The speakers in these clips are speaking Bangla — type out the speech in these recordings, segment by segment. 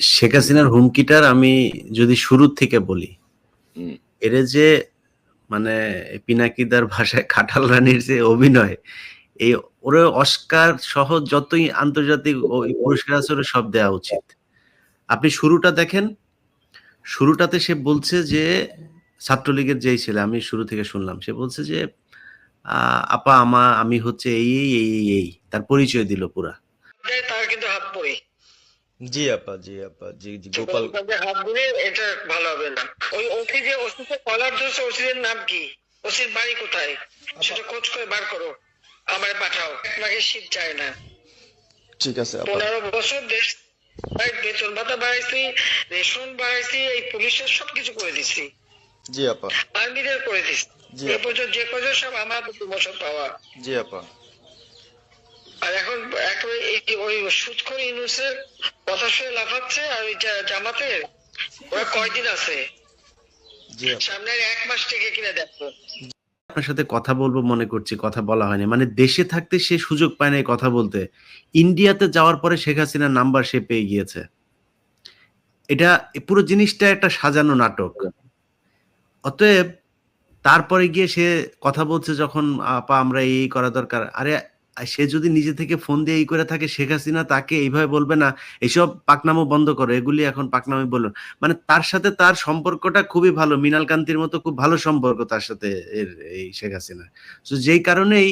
শেখ হাসিনার হুমকিটার আমি যদি শুরুর থেকে বলি এর যে মানে পিনাকিদার ভাষায় খাটাল রানীর যে অভিনয় এই ওরে অস্কার সহ যতই আন্তর্জাতিক ওই পুরস্কার আছে ওরে সব দেওয়া উচিত। আপনি শুরুটা দেখেন শুরুটাতে সে বলছে যে ছাত্রলীগের যেই ছেলে আমি শুরু থেকে শুনলাম সে বলছে যে আহ, আপা আমা আমি হচ্ছে এই এই এই এই এই। তার পরিচয় দিল পুরা দেয় তার কিন্তু হাত পড়ে জি আপা জি আপা জি জি গোপাল হাত ধরে এটা ভালো হবে না। ওই ওসি যে ওসিকে কলার ধরছে ওসিদের নাম কি? ওসির বাড়ি কোথায়? সেটা খোঁজ করে বার করো। আমায় পাঠাও। আপনাকে শীত চায় না। ঠিক আছে আপা। পনেরো বছর দেশ ভাই বেতন ভাতা বাড়াইছি রেশন বাড়াইছি এই পুলিশের সবকিছু করে দিছি। জি আপা। আর্মিদের করে দিছি। জি এ পর্যন্ত যে কজন সব আমার প্রমোশন পাওয়া। জি আপা। আর এখন এই ওই সুৎখর ইউনুসের কথা লাফাচ্ছে আর ওই জা- জামাতের ওরা কয়দিন আছে? সামনের এক মাস থেকে কিনে দেখো আপনার সাথে কথা বলব মনে করছি কথা বলা হয়নি। মানে দেশে থাকতে সে সুযোগ পায় না কথা বলতে। ইন্ডিয়াতে যাওয়ার পরে শেখ হাসিনার নাম্বার সে পেয়ে গিয়েছে। এটা পুরো জিনিসটা একটা সাজানো নাটক। অতএব তারপরে গিয়ে সে কথা বলছে যখন আপা আমরা এই করা দরকার। আরে সে যদি নিজে থেকে ফোন দিয়ে এই করে থাকে, শেখ হাসিনা তাকে এইভাবে বলবে না, এইসব পাকনামো বন্ধ করো, এগুলি এখন পাকনামি বলুন মানে তার সাথে তার সম্পর্কটা খুবই ভালো, মিনাল কান্তির মতো খুব ভালো সম্পর্ক তার সাথে এর এই শেখ হাসিনা তো যেই কারণেই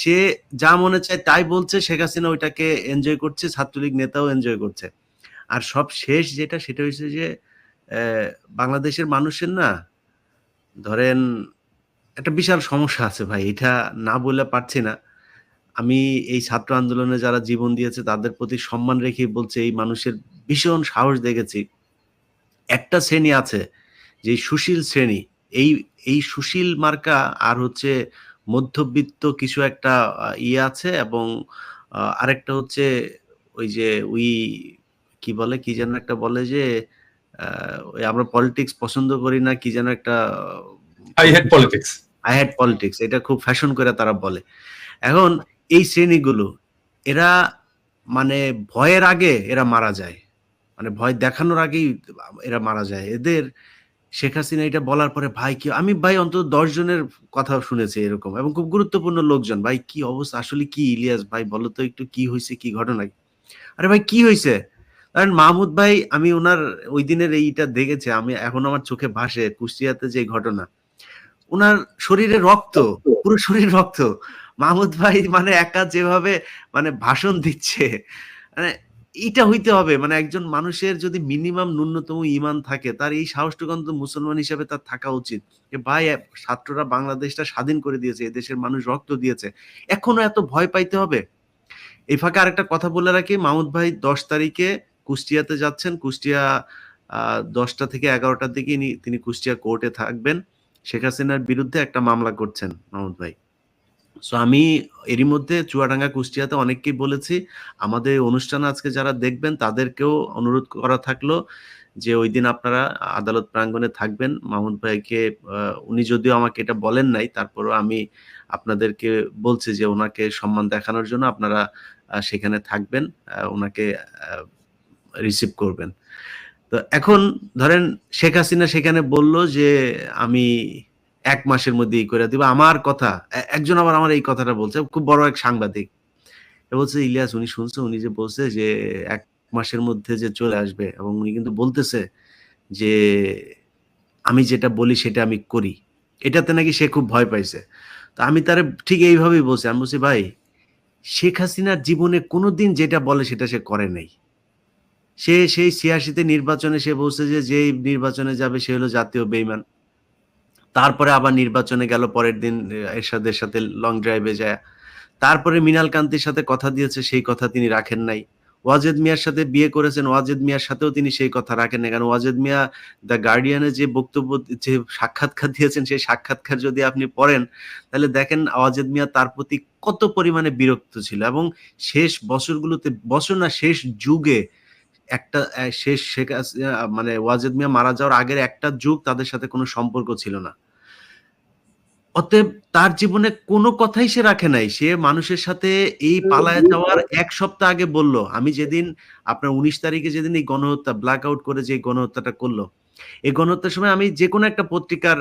সে যা মনে চায় তাই বলছে, শেখ হাসিনা ওইটাকে এনজয় করছে, ছাত্রলীগ নেতাও এনজয় করছে। আর সব শেষ যেটা, সেটা হচ্ছে যে বাংলাদেশের মানুষের না, ধরেন একটা বিশাল সমস্যা আছে ভাই, এটা না বলে পারছি না। আমি এই ছাত্র আন্দোলনে যারা জীবন দিয়েছে তাদের প্রতি সম্মান রেখে বলছে এই মানুষের ভীষণ সাহস দেখেছি। একটা শ্রেণি আছে যে সুশীল শ্রেণি। এই এই সুশীল মার্কা আর হচ্ছে মধ্যবিত্ত কিছু একটা ইয়ে আছে এবং আরেকটা হচ্ছে ওই যে উই কি বলে কি যেন একটা বলে যে আমরা পলিটিক্স পছন্দ করি না কি যেন একটা I head politics I had politics এটা খুব ফ্যাশন করে তারা বলে। এখন এই শ্রেণীগুলো, এরা মানে ভয়ের আগে এরা মারা যায়। মানে ভয় দেখানোর আগেই এরা মারা যায়। এদের শেখ হাসিনা এটা বলার পরে, ভাই, কি আমি, ভাই, অন্তত দশ জনের কথা শুনেছি এরকম এবং খুব গুরুত্বপূর্ণ লোকজন। ভাই, কি অবস্থা? আসলে কি, ইলিয়াস? ভাই, বলো তো একটু কি হয়েছে কি ঘটনা? আরে ভাই, কি হয়েছে কারণ মাহমুদ ভাই, আমি ওনার ওই দিনের এইটা দেখেছি, আমি এখন আমার চোখে ভাসে কুষ্টিয়াতে যে ঘটনা। ওনার শরীরে রক্ত পুরো শরীর রক্ত। মাহমুদ ভাই মানে একা যেভাবে মানে ভাষণ দিচ্ছে মানে এইটা হইতে হবে। মানে একজন মানুষের যদি মিনিমাম ন্যূনতম ইমান থাকে তার এই সাহসটুকু মুসলমান হিসাবে তার থাকা উচিত। যে ভাই ছাত্ররা বাংলাদেশটা স্বাধীন করে দিয়েছে দেশের মানুষ রক্ত দিয়েছে। এখনও এত ভয় পাইতে হবে? এই ফাঁকে আরেকটা কথা বলে রাখি মাহমুদ ভাই দশ তারিখে কুষ্টিয়াতে যাচ্ছেন। কুষ্টিয়া আহ, দশটা থেকে এগারোটার দিকে তিনি কুষ্টিয়া কোর্টে থাকবেন। শেখ হাসিনার বিরুদ্ধে একটা মামলা করছেন মাহমুদ ভাই। সো আমি এরই মধ্যে চুয়াডাঙ্গা, কুষ্টিয়াতে অনেককেই বলেছি, আমাদের অনুষ্ঠান আজকে যারা দেখবেন, তাদেরকেও অনুরোধ করা থাকল যে ওই দিন আপনারা আদালত প্রাঙ্গণে থাকবেন। মাহমুদ ভাইকে উনি যদিও আমাকে এটা বলেন নাই, তারপরও আমি আপনাদেরকে বলছি যে ওনাকে সম্মান দেখানোর জন্য আপনারা সেখানে থাকবেন ওনাকে রিসিভ করবেন। তো এখন ধরেন শেখ হাসিনা সেখানে বলল যে আমি এক মাসের মধ্যে এই করে দিব। আমার কথা একজন আবার আমার এই কথাটা বলছে, খুব বড় এক সাংবাদিক। বলছে, ইলিয়াস, উনি শুনছে, উনি যে বলছে যে এক মাসের মধ্যে যে চলে আসবে। এবং উনি কিন্তু বলতেছে যে, আমি যেটা বলি সেটা আমি করি। এটাতে নাকি সে খুব ভয় পাইছে। তো আমি তারে ঠিক এইভাবেই বলছি। আমি বলছি, ভাই, শেখ হাসিনার জীবনে কোনোদিন যেটা বলে সেটা সে করে নাই। সে সেই ছিয়াশিতে নির্বাচনে সে বলছে যে, যেই নির্বাচনে যাবে সে হলো জাতীয় বেইমান। তারপরে আবার নির্বাচনে গেল, পরের দিন এরশাদের সাথে লং ড্রাইভে যায়। তারপরে মিনাল কান্তির সাথে কথা দিয়েছে, সেই কথা তিনি রাখেন নাই। ওয়াজেদ মিয়ার সাথে বিয়ে করেছেন, ওয়াজেদ মিয়ার সাথেও তিনি সেই কথা রাখেন না কারণ ওয়াজেদ মিয়া, দ্য গার্ডিয়ানে যে বক্তব্য, যে সাক্ষাৎকার দিয়েছেন, সেই সাক্ষাৎকার যদি আপনি পড়েন, তাহলে দেখেন ওয়াজেদ মিয়া তার প্রতি কত পরিমাণে বিরক্ত ছিল। এবং শেষ বছরগুলোতে, বছর না, শেষ যুগে একটা শেষ শেখ মানে ওয়াজেদ মিয়া মারা যাওয়ার আগের একটা যুগ তাদের সাথে কোনো সম্পর্ক ছিল না। অতএব তার জীবনে কোনো কথাই সে রাখে নাই। সে মানুষের সাথে এই পালায় যাওয়ার এক সপ্তাহ আগে বলল আমি যেদিন আপনার উনিশ তারিখে যেদিন এই গণহত্যা ব্ল্যাক আউট করে যে গণহত্যাটা করল এই গণহত্যার সময় আমি যে কোনো একটা পত্রিকার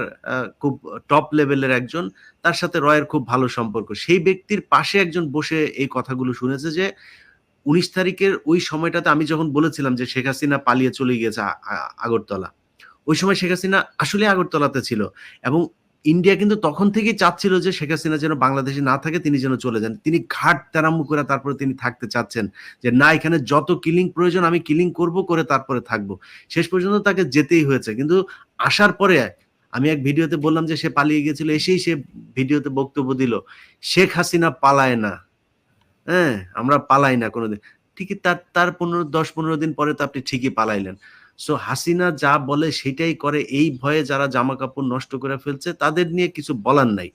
খুব টপ লেভেলের একজন তার সাথে রয়ের খুব ভালো সম্পর্ক। সেই ব্যক্তির পাশে একজন বসে এই কথাগুলো শুনেছে যে উনিশ তারিখের ওই সময়টাতে আমি যখন বলেছিলাম যে শেখ হাসিনা পালিয়ে চলে গিয়েছে আগরতলা, ওই সময় শেখ হাসিনা আসলে আগরতলাতে ছিল এবং ইন্ডিয়া কিন্তু তখন থেকেই চাচ্ছিল যে শেখ হাসিনা যেন বাংলাদেশে না থাকে তিনি যেন চলে যান। তিনি ঘাট তেরাম্বু করে তারপরে তিনি থাকতে চাচ্ছেন যে না, এখানে যত কিলিং প্রয়োজন আমি কিলিং করব, করে তারপরে থাকব। শেষ পর্যন্ত তাকে যেতেই হয়েছে। কিন্তু আসার পরে আমি এক ভিডিওতে বললাম যে সে পালিয়ে গিয়েছিল, এসেই সে ভিডিওতে বক্তব্য দিল, শেখ হাসিনা পালায় না। হ্যাঁ আমরা পালাই না কোনোদিন। ঠিকই তার তার পনেরো, দশ, পনেরো দিন পরে তো আপনি ঠিকই পালাইলেন। সো হাসিনা যা বলে সেটাই করে, এই ভয়ে যারা জামা কাপড় নষ্ট করে ফেলছে, তাদের নিয়ে কিছু বলার নাই।